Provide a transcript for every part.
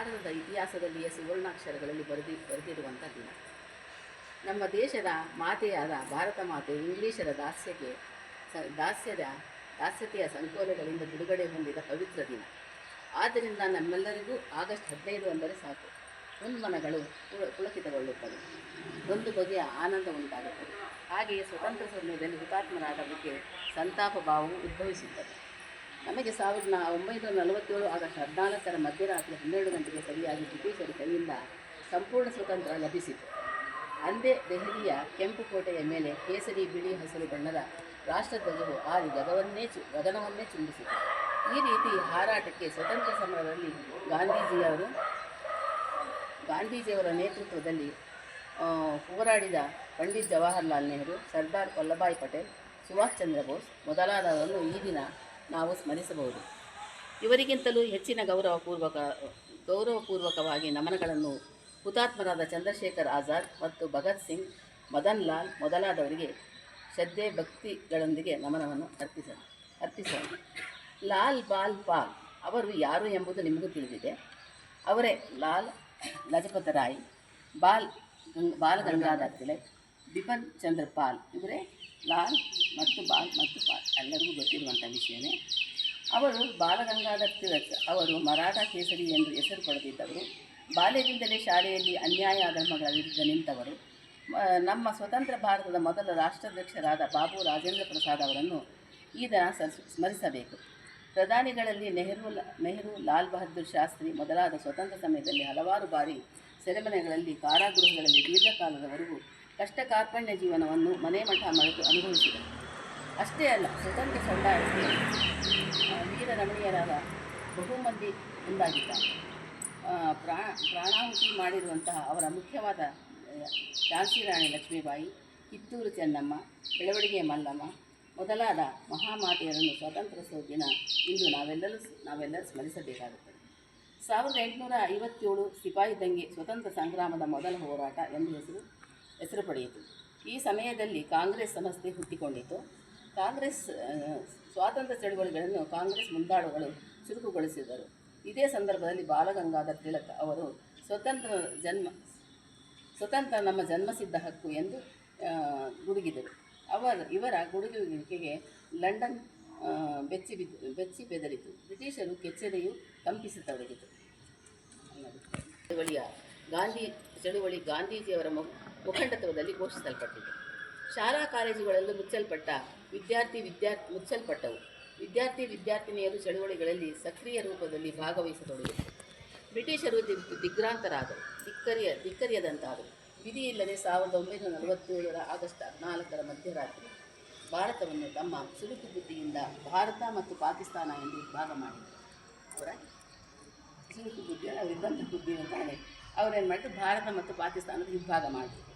ಭಾರತದ ಇತಿಹಾಸದಲ್ಲಿಯೇ ಸುವರ್ಣಾಕ್ಷರಗಳಲ್ಲಿ ಬರೆದಿ, ಬರೆದಿರುವಂಥ ದಿನ. ನಮ್ಮ ದೇಶದ ಮಾತೆಯಾದ ಭಾರತ ಮಾತೆ ಇಂಗ್ಲೀಷರ ದಾಸ್ಯಕ್ಕೆ ದಾಸ್ಯದ, ದಾಸ್ಯತೆಯ ಸಂಕೋಲೆಗಳಿಂದ ಬಿಡುಗಡೆ ಹೊಂದಿದ ಪವಿತ್ರ ದಿನ. ಆದ್ದರಿಂದ ನಮ್ಮೆಲ್ಲರಿಗೂ ಆಗಸ್ಟ್ ಹದಿನೈದು ಅಂದರೆ ಸಾಕು. ಉನ್ಮನಗಳು ಪುಳ- ಪುಳಕಿತಗೊಳ್ಳುತ್ತವೆ. ಒಂದು ಬಗೆಯ ಆನಂದ ಉಂಟಾಗುತ್ತದೆ. ಹಾಗೆಯೇ ಸ್ವತಂತ್ರ ಸಮಯದಲ್ಲಿ ಹುತಾತ್ಮರಾದವರಿಗೆ ಸಂತಾಪ ಭಾವವು ಉದ್ಭವಿಸುತ್ತದೆ. ನಮಗೆ ಸಾವಿರದ ಒಂಬೈನೂರ ನಲವತ್ತೇಳು ಆಗಸ್ಟ್ ಹದಿನಾಲ್ಕರ ಮಧ್ಯರಾತ್ರಿ ಹನ್ನೆರಡು ಗಂಟೆಗೆ ಸರಿಯಾಗಿ ಬ್ರಿಟಿಷರ ಕೈಯಿಂದ ಸಂಪೂರ್ಣ ಸ್ವತಂತ್ರ ಲಭಿಸಿತು. ಅಂದೇ ದೆಹಲಿಯ ಕೆಂಪು ಕೋಟೆಯ ಮೇಲೆ ಕೇಸರಿ, ಬಿಳಿ, ಹಸಿರು ಬಣ್ಣದ ರಾಷ್ಟ್ರಧ್ವಜವು ಆದಿ ಗಗವನ್ನೇ ಚು, ಗಗನವನ್ನೇ ಚುಂಬಿಸಿತು. ಈ ರೀತಿ ಹಾರಾಟಕ್ಕೆ ಸ್ವತಂತ್ರ ಸಮರದಲ್ಲಿ ಗಾಂಧೀಜಿಯವರು, ಗಾಂಧೀಜಿಯವರ ನೇತೃತ್ವದಲ್ಲಿ ಹೋರಾಡಿದ ಪಂಡಿತ್ ಜವಾಹರ್ಲಾಲ್ ನೆಹರು, ಸರ್ದಾರ್ ವಲ್ಲಭಾಯ್ ಪಟೇಲ್, ಸುಭಾಷ್ ಚಂದ್ರ ಬೋಸ್ ಮೊದಲಾದವರನ್ನು ಈ ದಿನ ನಾವು ಸ್ಮರಿಸಬಹುದು. ಇವರಿಗಿಂತಲೂ ಹೆಚ್ಚಿನ ಗೌರವಪೂರ್ವಕ, ಗೌರವಪೂರ್ವಕವಾಗಿ ನಮನಗಳನ್ನು ಹುತಾತ್ಮರಾದ ಚಂದ್ರಶೇಖರ್ ಆಜಾದ್ ಮತ್ತು ಭಗತ್ ಸಿಂಗ್, ಮದನ್ ಲಾಲ್ ಮೊದಲಾದವರಿಗೆ ಶ್ರದ್ಧೆ, ಭಕ್ತಿಗಳೊಂದಿಗೆ ನಮನವನ್ನು ಅರ್ಪಿಸ, ಅರ್ಪಿಸೋಣ. ಲಾಲ್ ಬಾಲ್ ಪಾಲ್, ಅವರು ಯಾರು ಎಂಬುದು ನಿಮಗೂ ತಿಳಿದಿದೆ. ಅವರೇ ಲಾಲ್ ಲಜಪತ ರಾಯ್, ಬಾಲ್ ಬಾಲ್ ಗಂಗಾಧರ್ ತಿಲಕ್ ಬಿಪನ್ ಚಂದ್ರ ಪಾಲ್. ಇವರೇ ಲಾಲ್ ಮತ್ತು ಬಾಲ್ ಮತ್ತು ಪಾಲ್. ಎಲ್ಲರಿಗೂ ಗೊತ್ತಿರುವಂಥ ವಿಷಯವೇ ಅವರು ಬಾಲಗಂಗಾಧರ್ ತಿಲಕ್ ಅವರು ಮರಾಠ ಕೇಸರಿ ಎಂದು ಹೆಸರು ಪಡೆದಿದ್ದವರು. ಬಾಲ್ಯದಿಂದಲೇ ಶಾಲೆಯಲ್ಲಿ ಅನ್ಯಾಯ ಧರ್ಮಗಳ ವಿರುದ್ಧ ನಿಂತವರು. ನಮ್ಮ ಸ್ವತಂತ್ರ ಭಾರತದ ಮೊದಲ ರಾಷ್ಟ್ರಾಧ್ಯಕ್ಷರಾದ ಬಾಬು ರಾಜೇಂದ್ರ ಪ್ರಸಾದ್ ಅವರನ್ನು ಈ ದಿನ ಸ್ಮರಿಸಬೇಕು. ಪ್ರಧಾನಿಗಳಲ್ಲಿ ನೆಹರು ನೆಹರು, ಲಾಲ್ ಬಹದ್ದೂರ್ ಶಾಸ್ತ್ರಿ ಮೊದಲಾದ ಸ್ವತಂತ್ರ ಸಮಯದಲ್ಲಿ ಹಲವಾರು ಬಾರಿ ಸೆರೆಮನೆಗಳಲ್ಲಿ ಕಾರಾಗೃಹಗಳಲ್ಲಿ ದೀರ್ಘಕಾಲದವರೆಗೂ ಕಷ್ಟ ಕಾರ್ಪಣ್ಯ ಜೀವನವನ್ನು ಮನೆ ಮಠ ಮರೆತು ಅನುಭವಿಸಿದರು ಅಷ್ಟೇ ಅಲ್ಲ, ಸ್ವತಂತ್ರ ಸಂದಾಯಕ್ಕೆ ವೀರ ರಮಣೀಯರಾದ ಬಹುಮಂದಿ ಮುಂದಾಗಿದ್ದಾರೆ ಪ್ರಾ ಪ್ರಾಣ ಪ್ರಾಣಾಹುತಿ ಮಾಡಿರುವಂತಹ ಅವರ ಮುಖ್ಯವಾದ ಝಾನ್ಸಿ ರಾಣಿ ಲಕ್ಷ್ಮೀಬಾಯಿ, ಕಿತ್ತೂರು ಚೆನ್ನಮ್ಮ ಬೆಳವಡಿಗೆ ಮಲ್ಲಮ್ಮ ಮೊದಲಾದ ಮಹಾಮಾತೆಯರನ್ನು ಸ್ವಾತಂತ್ರ್ಯೋತ್ಸವ ದಿನ ಇಂದು ನಾವೆಲ್ಲರೂ ನಾವೆಲ್ಲರೂ ಸ್ಮರಿಸಬೇಕಾಗುತ್ತದೆ. ಸಾವಿರದ ಎಂಟುನೂರ ಐವತ್ತೇಳು ಸಿಪಾಯಿ ದಂಗೆ ಸ್ವತಂತ್ರ ಸಂಗ್ರಾಮದ ಮೊದಲ ಹೋರಾಟ ಎಂದು ಹೆಸರು ಹೆಸರು ಪಡೆಯಿತು. ಈ ಸಮಯದಲ್ಲಿ ಕಾಂಗ್ರೆಸ್ ಸಂಸ್ಥೆ ಹುಟ್ಟಿಕೊಂಡಿತು ಕಾಂಗ್ರೆಸ್ ಸ್ವಾತಂತ್ರ್ಯ ಚಳುವಳಿಗಳನ್ನು ಕಾಂಗ್ರೆಸ್ ಮುಂದಾಳುಗಳು ಚುರುಕುಗೊಳಿಸಿದರು ಇದೇ ಸಂದರ್ಭದಲ್ಲಿ ಬಾಲಗಂಗಾಧರ್ ತಿಲಕ್ ಅವರು, ಸ್ವತಂತ್ರ ಜನ್ಮ, ಸ್ವತಂತ್ರ ನಮ್ಮ ಜನ್ಮಸಿದ್ಧ ಹಕ್ಕು ಎಂದು ಗುಡುಗಿದರು. ಅವರ, ಇವರ ಗುಡುಗುವಿಕೆಗೆ ಲಂಡನ್ ಬೆಚ್ಚಿ ಬಿದ್ದು ಬೆಚ್ಚಿ ಬೆದರಿತು. ಬ್ರಿಟಿಷರು ಕೆಚ್ಚೆದೆಯು ಕಂಪಿಸತೊಡಗಿತು ಚಳುವಳಿಯ ಗಾಂಧಿ, ಚಳುವಳಿ ಗಾಂಧೀಜಿಯವರ ಮು- ಮುಖಂಡತ್ವದಲ್ಲಿ ಘೋಷಿಸಲ್ಪಟ್ಟಿದೆ. ಶಾಲಾ ಕಾಲೇಜುಗಳಲ್ಲೂ ಮುಚ್ಚಲ್ಪಟ್ಟ ವಿದ್ಯಾರ್ಥಿ ವಿದ್ಯಾರ್ಥಿ ಮುಚ್ಚಲ್ಪಟ್ಟವು. ವಿದ್ಯಾರ್ಥಿ ವಿದ್ಯಾರ್ಥಿನಿಯರು ಚಳುವಳಿಗಳಲ್ಲಿ ಸಕ್ರಿಯ ರೂಪದಲ್ಲಿ ಭಾಗವಹಿಸತೊಡಗಿದರು. ಬ್ರಿಟಿಷರು ದಿಗ್ ದಿಕ್ಕರಿಯ ಧಿಕ್ಕರಿಯ, ಧಿಕ್ಕರಿಯದಂತಾದರು. ವಿಧಿಯಿಲ್ಲದೆ ಸಾವಿರದ ಒಂಬೈನೂರ ನಲವತ್ತೇಳರ ಆಗಸ್ಟ್ ಹದಿನಾಲ್ಕರ ಮಧ್ಯರಾತ್ರಿ ಭಾರತವನ್ನು ತಮ್ಮ ಚುರುಕು ಬುದ್ಧಿಯಿಂದ ಭಾರತ ಮತ್ತು ಪಾಕಿಸ್ತಾನ ಎಂದು ವಿಭಾಗ ಮಾಡಿದರು. ಅವರ ಚುರುಕು ಬುದ್ಧಿ ಅವರಿದ್ದಂಥ ಬುದ್ಧಿ ಅಂತಾನೆ ಅವರೇನು ಮಾಡಿದ್ರು? ಭಾರತ ಮತ್ತು ಪಾಕಿಸ್ತಾನದ ವಿಭಾಗ ಮಾಡಿದರು.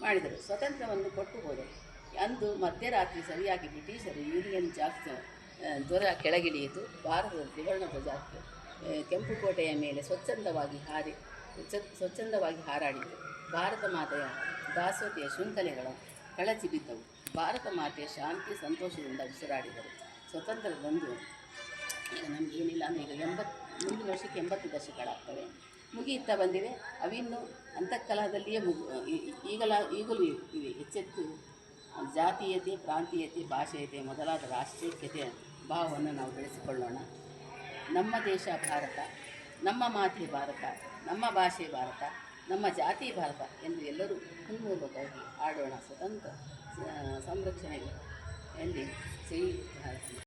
ಮಾಡಿದರು. ಸ್ವತಂತ್ರವನ್ನು ಕೊಟ್ಟು ಹೋದರು ಅಂದು ಮಧ್ಯರಾತ್ರಿ ಸರಿಯಾಗಿ ಬ್ರಿಟಿಷರು ಯೂನಿಯನ್ ಜಾಕ್ ದೊರ ಜ್ವರ ಕೆಳಗಿಳಿಯಿತು ಭಾರತದ ತ್ರಿವರ್ಣ ಧ್ವಜ ಆ, ಕೆಂಪು ಕೋಟೆಯ ಮೇಲೆ ಸ್ವಚ್ಛಂದವಾಗಿ ಹಾರಿ ಸ್ವಚ್ಛ- ಸ್ವಚ್ಛಂದವಾಗಿ ಹಾರಾಡಿತು ಭಾರತ ಮಾತೆಯ ದಾಸೋತಿಯ ಶೃಂಖಲೆಗಳ ಕಳಚಿ ಬಿದ್ದವು. ಭಾರತ ಮಾತೆಯ ಶಾಂತಿ ಸಂತೋಷದಿಂದ ಉಸಿರಾಡಿದರು. ಸ್ವತಂತ್ರದಂದು ಈಗ ನಮಗೇನಿಲ್ಲ ಅಂದರೆ ಈಗ ಎಂಬತ್ತು ಮುಂದಿನ ವರ್ಷಕ್ಕೆ ಎಂಬತ್ತು ದಶಕಗಳಾಗ್ತವೆ. ಮುಗಿಯುತ್ತಾ ಬಂದಿವೆ ಅವಿನ್ನು ಅಂತಃಕಲಹದಲ್ಲಿಯೇ ಮುಗು ಈಗಲ, ಈಗಲೂ ಇವೆ. ಎಚ್ಚೆತ್ತು, ಜಾತೀಯತೆ, ಪ್ರಾಂತೀಯತೆ, ಭಾಷೆಯತೆ ಮೊದಲಾದ ರಾಷ್ಟ್ರೀಯತೆಯ ಭಾವವನ್ನು ನಾವು ಬೆಳೆಸಿಕೊಳ್ಳೋಣ. ನಮ್ಮ ದೇಶ ಭಾರತ, ನಮ್ಮ ಮಾತೆ ಭಾರತ, ನಮ್ಮ ಭಾಷೆ ಭಾರತ, ನಮ್ಮ ಜಾತಿ ಭಾರತ ಎಂದು ಎಲ್ಲರೂ ಹುನ್ಮೂರ್ವಕವಾಗಿ ಆಡೋಣ. ಸ್ವತಂತ್ರ ಸಂರಕ್ಷಣೆಗೆ ಎಂದು ಶ್ರೀ ಭಾರತ.